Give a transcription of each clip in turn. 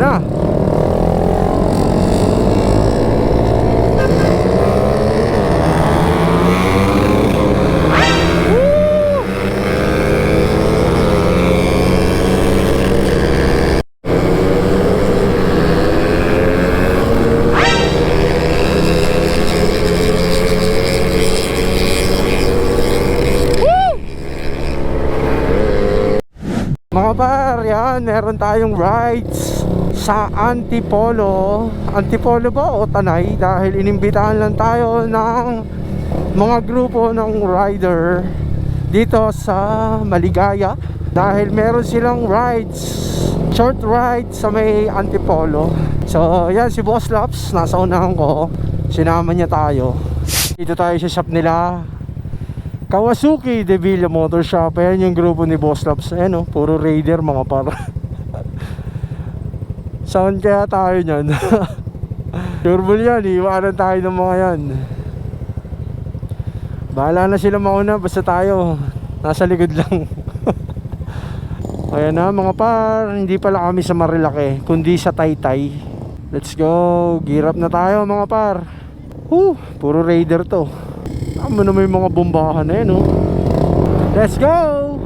Ayan na. Mga par, yan, meron tayong rides sa Antipolo. Antipolo ba o Tanay? Dahil inimbitahan lang tayo ng mga grupo ng rider dito sa Maligaya. Dahil meron silang rides, short ride sa may Antipolo. So, yan si Boss Laps, nasa unahan ko. Sinama niya tayo. Dito tayo sa shop nila. Kawasuki De Motor Shop Ayan yung grupo ni Boss Labs Ayan o, puro raider mga par Saan kaya tayo nyan? Turbol yan, iwanan tayo ng mga yan Bahala na sila mauna Basta tayo Nasa likod lang Ayan na mga par Hindi pala kami sa Marilake Kundi sa Taytay Let's go Gear up na tayo mga par Whew, puro raider to Tama na may mga bombahan na yan, oh. Let's go!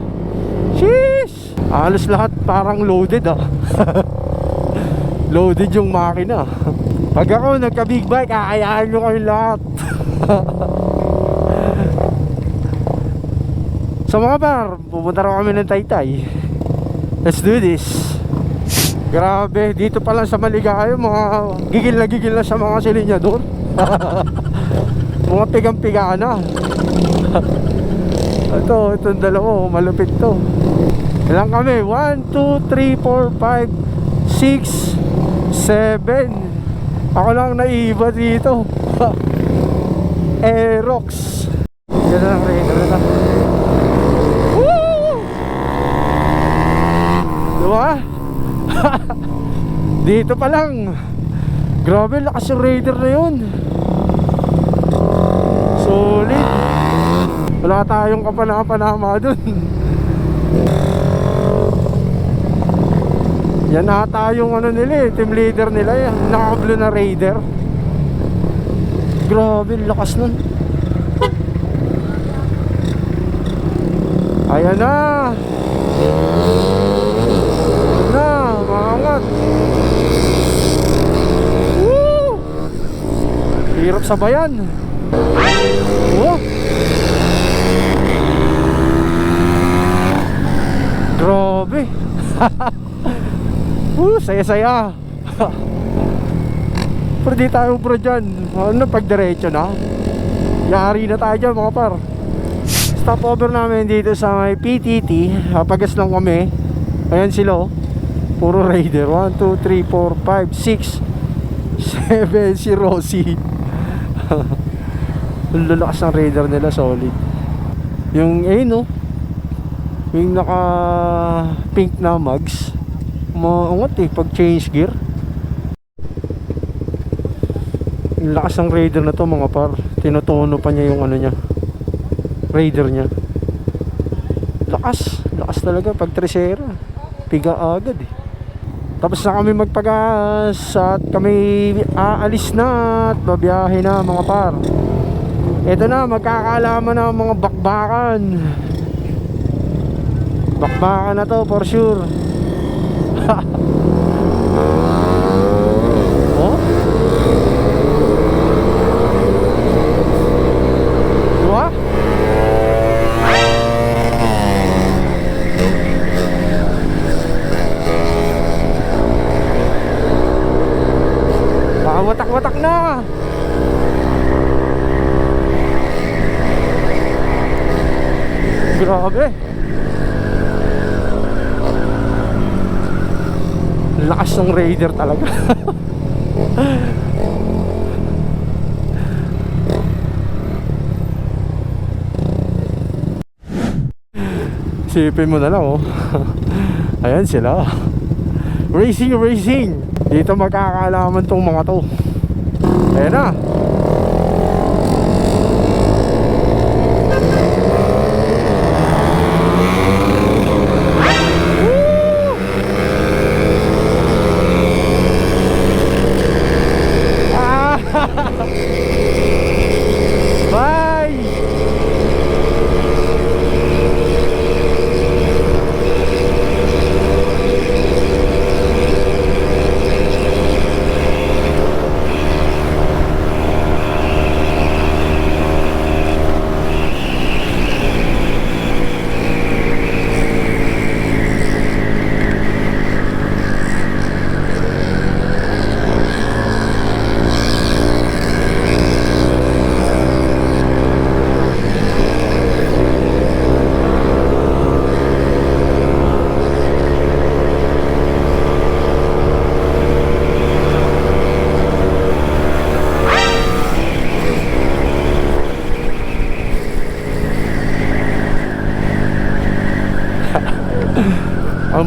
Sheesh! Halos lahat parang loaded, ah. loaded yung makina. Pag ako nagka-big bike, kakayahan nyo kayo lahat. so mga par, pupunta raw kami ng Taytay. Let's do this. Grabe, dito pa lang sa Maligayo, mga gigil na gigil na sa mga silinyador. mga pigang-piga na ito, itong dalawa malupit to ilang kami 1, 2, 3, 4, 5, 6 7 ako lang naiba dito. Aerox. Yan lang rin na diba? dito pa lang. Grabe lakas yung raider na yun. Solid. Wala tayong kapanapanama dun. Yan ata yung ano nila eh, team leader nila yan. Nakablo na raider. Grabe, lakas nun. Ayan na. Ayan na, maangat. Woo! Hirap sabayan. Oh. Grabe. uh, saya-saya. Pero di tayo bro dyan. Ano pag diretso na? Yari na tayo dyan mga par. Stopover namin dito sa may PTT. Pagas lang kami. Ayan sila oh. Puro raider. 1, 2, 3, 4, 5, 6, 7 si Rosie. Ang lalakas ng radar nila solid yung eh no yung naka pink na mags maungat eh pag change gear. Lakas ng radar na to mga par. Tinutuno pa niya yung ano niya radar niya. Lakas lakas talaga pag tresera. Piga agad eh. Tapos na kami magpagas at kami aalis na at babiyahe na mga par. Ito na, magkakalaman na mga bakbakan. Bakbakan na to for sure. Oh? Diba? Ah, watak-watak na. Grabe. Lakas ng raider talaga. Sipin mo na lang oh. Ayan sila. Racing, racing. Dito magkakalaman tong mga to. Ayan na.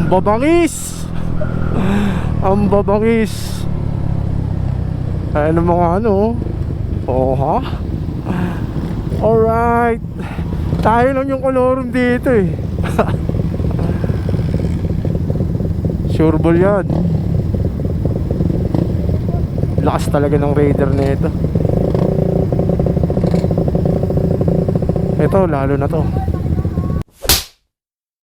Babangis! Ang babangis! Ayan ang mga ano. Oh, ha? Alright. Tayo lang yung kolorum dito eh. sure ball yan. Lakas talaga ng raider na ito. Ito, lalo na to.